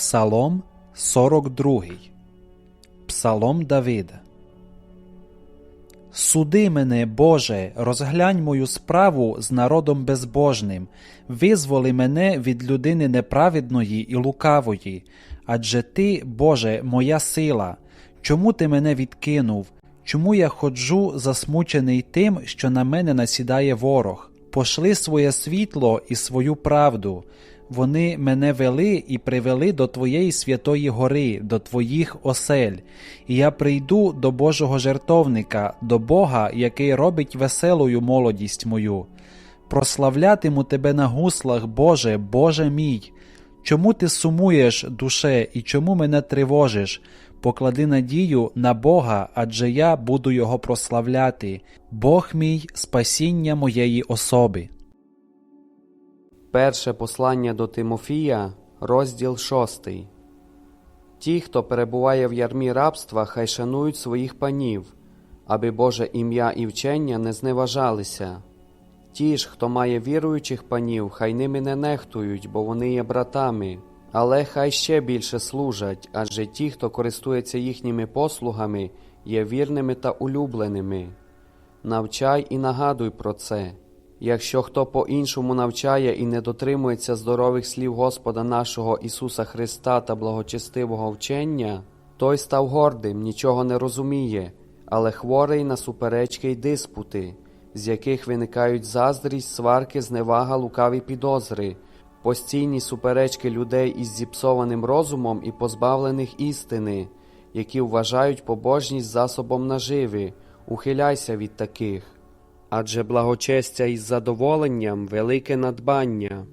Псалом 42. Псалом Давида. Суди мене, Боже, розглянь мою справу з народом безбожним, визволи мене від людини неправедної і лукавої, адже Ти, Боже, моя сила. Чому ти мене відкинув? Чому я ходжу засмучений тим, що на мене насідає ворог? Пошли своє світло і свою правду. Вони мене вели і привели до Твоєї святої гори, до Твоїх осель, і я прийду до Божого жертовника, до Бога, який робить веселою молодість мою. Прославлятиму Тебе на гуслах, Боже, Боже мій. Чому ти сумуєш, душе, і чому мене тривожиш? Поклади надію на Бога, адже я буду Його прославляти, Бог мій спасіння моєї особи. Перше послання до Тимофія, розділ 6. Ті, хто перебуває в ярмі рабства, хай шанують своїх панів, аби Боже ім'я і вчення не зневажалися. Ті ж, хто має віруючих панів, хай ними не нехтують, бо вони є братами, але хай ще більше служать, адже ті, хто користується їхніми послугами, є вірними та улюбленими. Навчай і нагадуй про це. Якщо хто по-іншому навчає і не дотримується здорових слів Господа нашого Ісуса Христа та благочестивого вчення, той став гордим, нічого не розуміє, але хворий на суперечки й диспути, з яких виникають заздрість, сварки, зневага, лукаві підозри, постійні суперечки людей із зіпсованим розумом і позбавлених істини, які вважають побожність засобом наживи. Ухиляйся від таких. Адже благочестя із задоволенням велике надбання,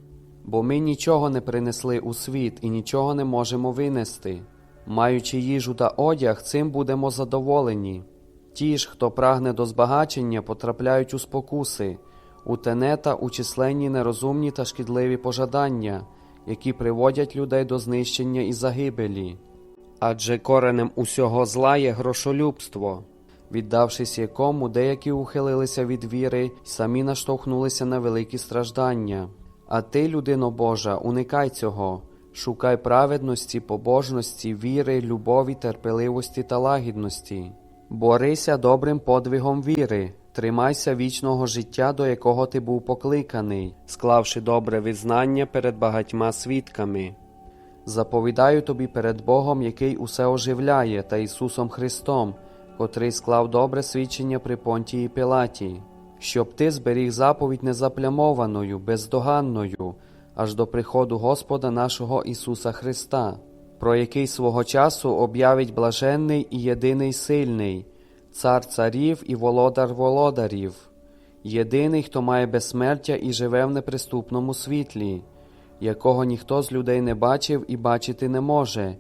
бо ми нічого не принесли у світ і нічого не можемо винести. Маючи їжу та одяг, цим будемо задоволені. Ті ж, хто прагне до збагачення, потрапляють у спокуси, у тенета у численні нерозумні та шкідливі пожадання, які приводять людей до знищення і загибелі. Адже коренем усього зла є грошолюбство віддавшись якому, деякі ухилилися від віри й самі наштовхнулися на великі страждання. А ти, людино Божа, уникай цього, шукай праведності, побожності, віри, любові, терпеливості та лагідності. Борися добрим подвигом віри, тримайся вічного життя, до якого ти був покликаний, склавши добре визнання перед багатьма свідками. Заповідаю тобі перед Богом, який усе оживляє, та Ісусом Христом котрий склав добре свідчення при Понтії Пилаті, щоб ти зберіг заповідь незаплямованою, бездоганною, аж до приходу Господа нашого Ісуса Христа, про який свого часу об'явить блаженний і єдиний сильний, цар царів і володар володарів, єдиний, хто має безсмертя і живе в неприступному світлі, якого ніхто з людей не бачив і бачити не може,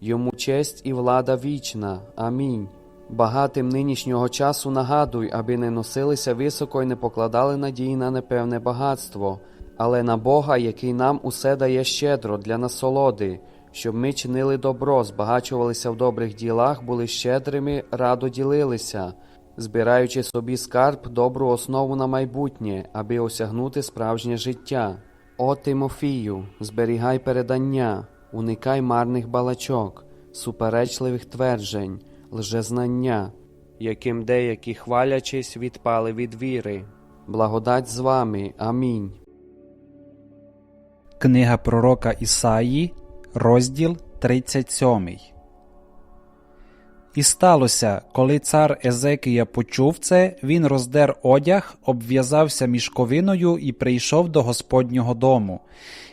йому честь і влада вічна. Амінь. Багатим нинішнього часу нагадуй, аби не носилися високо і не покладали надії на непевне багатство, але на Бога, який нам усе дає щедро для насолоди, щоб ми чинили добро, збагачувалися в добрих ділах, були щедрими, радо ділилися, збираючи собі скарб, добру основу на майбутнє, аби осягнути справжнє життя. О Тимофію, зберігай передання, уникай марних балачок, суперечливих тверджень лжезнання, яким деякі, хвалячись, відпали від віри. Благодать з вами. Амінь. Книга пророка Ісаї, розділ 37. І сталося, коли цар Езекія почув це, він роздер одяг, обв'язався мішковиною і прийшов до Господнього дому.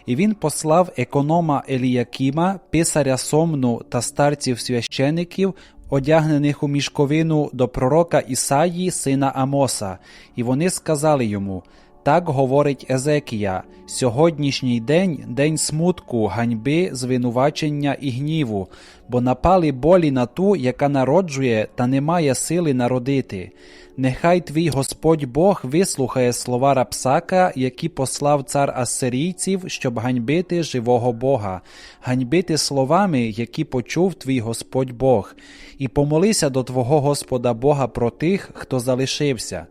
І він послав економа Еліякіма, писаря Сомну та старців священиків одягнених у мішковину до пророка Ісаї, сина Амоса, і вони сказали йому так говорить Езекія, сьогоднішній день день смутку, ганьби, звинувачення і гніву, бо напали болі на ту, яка народжує та не має сили народити. Нехай твій Господь Бог вислухає слова Рапсака, які послав цар Ассирійців, щоб ганьбити живого Бога, ганьбити словами, які почув твій Господь Бог, і помолися до Твого Господа Бога про тих, хто залишився.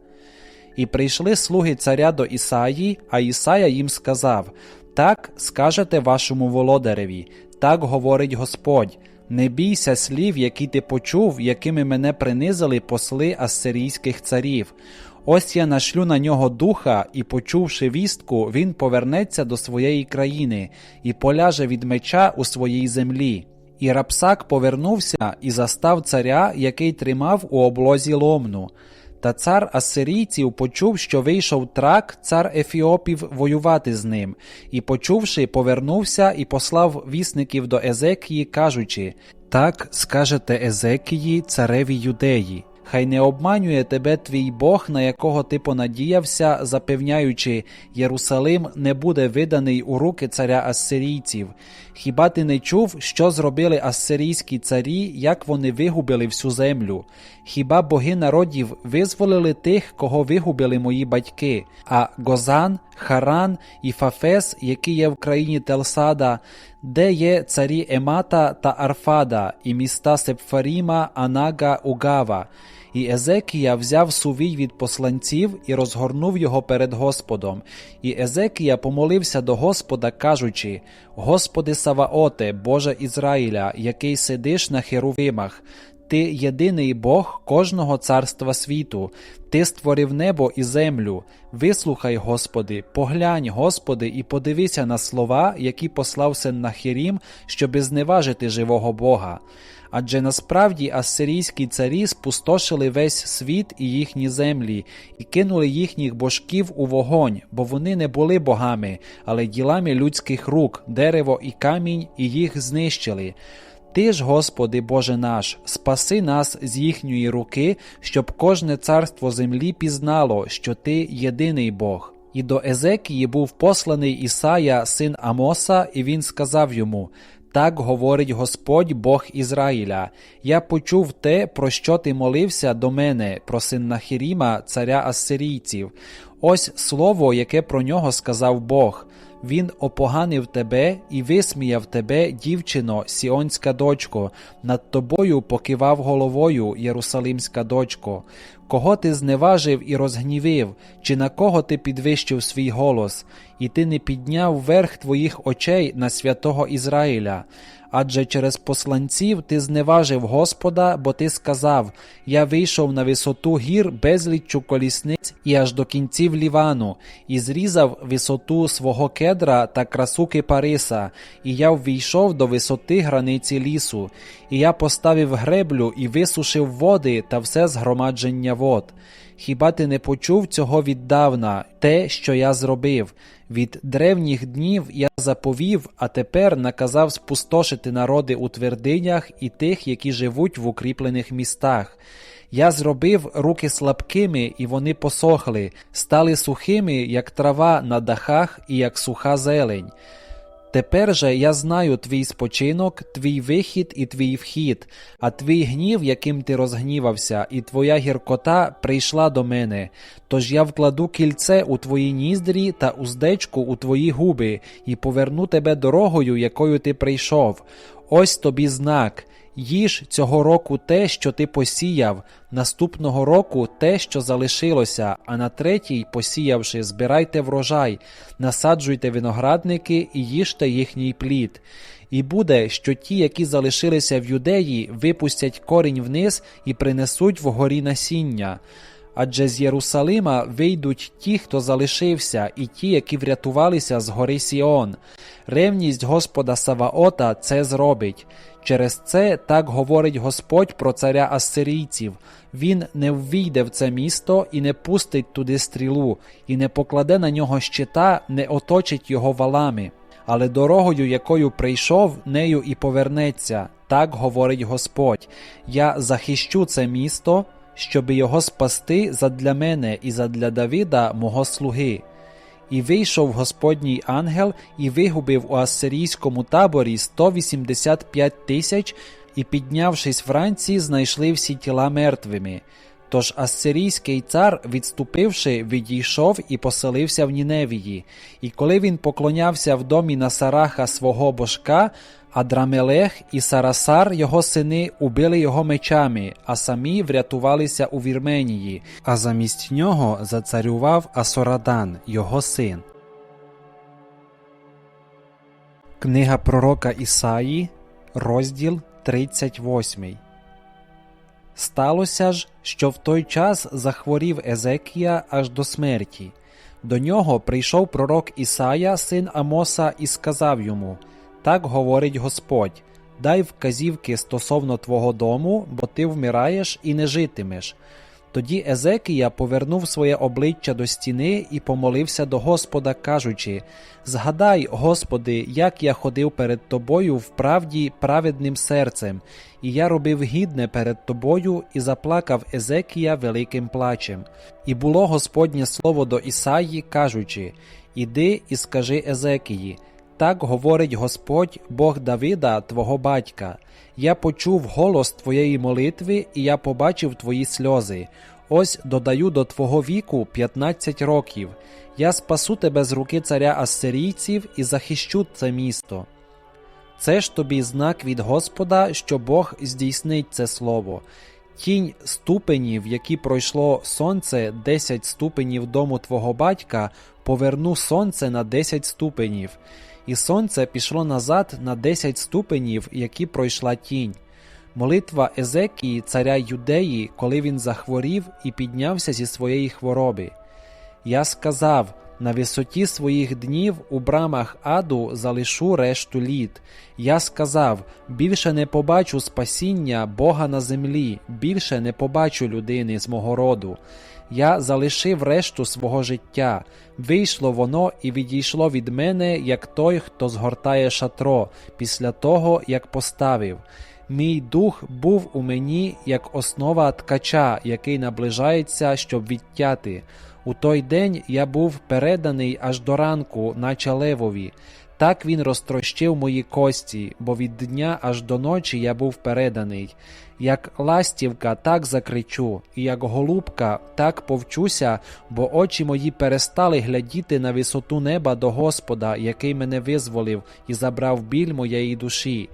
І прийшли слуги царя до Ісаї, а Ісая їм сказав: Так скажете вашому володареві, так говорить Господь. Не бійся слів, які ти почув, якими мене принизили посли ассирійських царів. Ось я нашлю на нього духа, і, почувши вістку, він повернеться до своєї країни і поляже від меча у своїй землі. І Рапсак повернувся і застав царя, який тримав у облозі ломну. Та цар Асирійців почув, що вийшов трак, цар Ефіопів, воювати з ним, і, почувши, повернувся і послав вісників до Езекії, кажучи: Так скажете Езекії, цареві юдеї. Хай не обманює тебе твій Бог, на якого ти понадіявся, запевняючи, Єрусалим не буде виданий у руки царя ассирійців. Хіба ти не чув, що зробили ассирійські царі, як вони вигубили всю землю? Хіба боги народів визволили тих, кого вигубили мої батьки? А Гозан, Харан і Фафес, які є в країні Телсада, де є царі Емата та Арфада, і міста Сепфаріма, Анага, Угава. І Езекія взяв сувій від посланців і розгорнув його перед Господом. І Езекія помолився до Господа, кажучи: Господи Саваоте, Боже Ізраїля, який сидиш на херувимах, ти єдиний Бог кожного царства світу, Ти створив небо і землю. Вислухай, Господи, поглянь, Господи, і подивися на слова, які послав Сеннахірім, щоби зневажити живого Бога. Адже насправді ассирійські царі спустошили весь світ і їхні землі, і кинули їхніх божків у вогонь, бо вони не були богами, але ділами людських рук, дерево і камінь, і їх знищили. Ти ж, Господи Боже наш, спаси нас з їхньої руки, щоб кожне царство землі пізнало, що Ти єдиний Бог. І до Езекії був посланий Ісая, син Амоса, і він сказав йому: Так говорить Господь Бог Ізраїля: Я почув те, про що ти молився до мене, про Синнахіріма, царя Ассирійців. Ось слово, яке про нього сказав Бог. Він опоганив тебе і висміяв тебе, дівчино, сіонська дочко, над тобою покивав головою, Єрусалимська дочко. Кого ти зневажив і розгнівив, чи на кого ти підвищив свій голос, і ти не підняв верх твоїх очей на святого Ізраїля. Адже через посланців ти зневажив Господа, бо ти сказав: Я вийшов на висоту гір безліччю колісниць і аж до кінців Лівану, і зрізав висоту свого кедра та красу кипариса, і я ввійшов до висоти границі лісу, і я поставив греблю і висушив води та все згромадження вод. Хіба ти не почув цього віддавна, те, що я зробив? Від древніх днів я заповів, а тепер наказав спустошити народи у твердинях і тих, які живуть в укріплених містах. Я зробив руки слабкими, і вони посохли, стали сухими, як трава на дахах і як суха зелень. Тепер же я знаю твій спочинок, твій вихід і твій вхід, а твій гнів, яким ти розгнівався, і твоя гіркота прийшла до мене. Тож я вкладу кільце у твої ніздрі та уздечку у твої губи, і поверну тебе дорогою, якою ти прийшов. Ось тобі знак. Їж цього року те, що ти посіяв, наступного року те, що залишилося, а на третій, посіявши, збирайте врожай, насаджуйте виноградники і їжте їхній плід. І буде, що ті, які залишилися в юдеї, випустять корінь вниз і принесуть вгорі насіння. Адже з Єрусалима вийдуть ті, хто залишився, і ті, які врятувалися з гори Сіон. Ревність Господа Саваота це зробить. Через це так говорить Господь про царя Ассирійців. Він не ввійде в це місто і не пустить туди стрілу, і не покладе на нього щита, не оточить його валами. Але дорогою, якою прийшов, нею і повернеться. Так говорить Господь. Я захищу це місто, щоби його спасти задля мене і задля Давида, мого слуги. І вийшов Господній ангел і вигубив у ассирійському таборі 185 тисяч, і, піднявшись вранці, знайшли всі тіла мертвими. Тож ассирійський цар, відступивши, відійшов і поселився в Ніневії. І коли він поклонявся в домі Насараха свого божка, Адрамелех і Сарасар, його сини, убили його мечами, а самі врятувалися у Вірменії, а замість нього зацарював Асорадан, його син. Книга пророка Ісаї, розділ 38. Сталося ж, що в той час захворів Езекія аж до смерті. До нього прийшов пророк Ісая, син Амоса, і сказав йому: Так говорить Господь: дай вказівки стосовно твого дому, бо ти вмираєш і не житимеш. Тоді Езекія повернув своє обличчя до стіни і помолився до Господа, кажучи: Згадай, Господи, як я ходив перед тобою в правді праведним серцем, і я робив гідне перед тобою, і заплакав Езекія великим плачем. І було Господнє слово до Ісаї, кажучи: Іди і скажи Езекії. Так говорить Господь, Бог Давида, твого батька. Я почув голос твоєї молитви, і я побачив твої сльози. Ось додаю до твого віку 15 років. Я спасу тебе з руки царя ассирійців і захищу це місто. Це ж тобі знак від Господа, що Бог здійснить це слово. Тінь ступенів, які пройшло сонце, 10 ступенів дому твого батька, поверну сонце на 10 ступенів, і сонце пішло назад на 10 ступенів, які пройшла тінь. Молитва Езекії, царя Юдеї, коли він захворів і піднявся зі своєї хвороби. Я сказав: на висоті своїх днів у брамах аду залишу решту літ. Я сказав: більше не побачу спасіння Бога на землі, більше не побачу людини з мого роду. Я залишив решту свого життя. Вийшло воно і відійшло від мене, як той, хто згортає шатро, після того, як поставив. Мій дух був у мені як основа ткача, який наближається, щоб відтяти. У той день я був переданий аж до ранку, наче левові. Так він розтрощив мої кості, бо від дня аж до ночі я був переданий. Як ластівка, так закричу, і як голубка, так повчуся, бо очі мої перестали глядіти на висоту неба до Господа, який мене визволив і забрав біль моєї душі.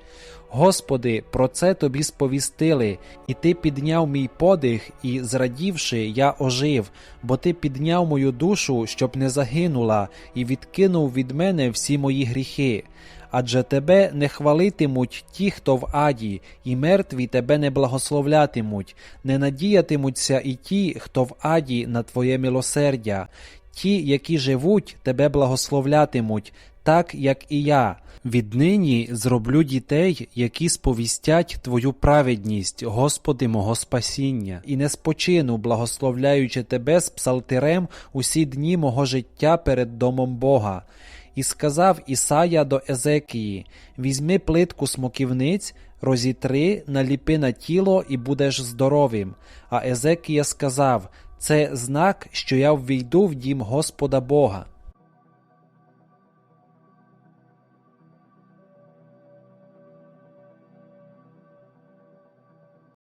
Господи, про це тобі сповістили, і ти підняв мій подих, і, зрадівши, я ожив, бо ти підняв мою душу, щоб не загинула, і відкинув від мене всі мої гріхи. Адже тебе не хвалитимуть ті, хто в аді, і мертві тебе не благословлятимуть, не надіятимуться і ті, хто в аді на твоє милосердя. Ті, які живуть, тебе благословлятимуть, так як і я. Віднині зроблю дітей, які сповістять Твою праведність, Господи мого спасіння, і не спочину, благословляючи Тебе з псалтирем усі дні мого життя перед домом Бога. І сказав Ісая до Езекії: Візьми плитку смоківниць, розітри, наліпи на тіло і будеш здоровим. А Езекія сказав: Це знак, що я ввійду в дім Господа Бога.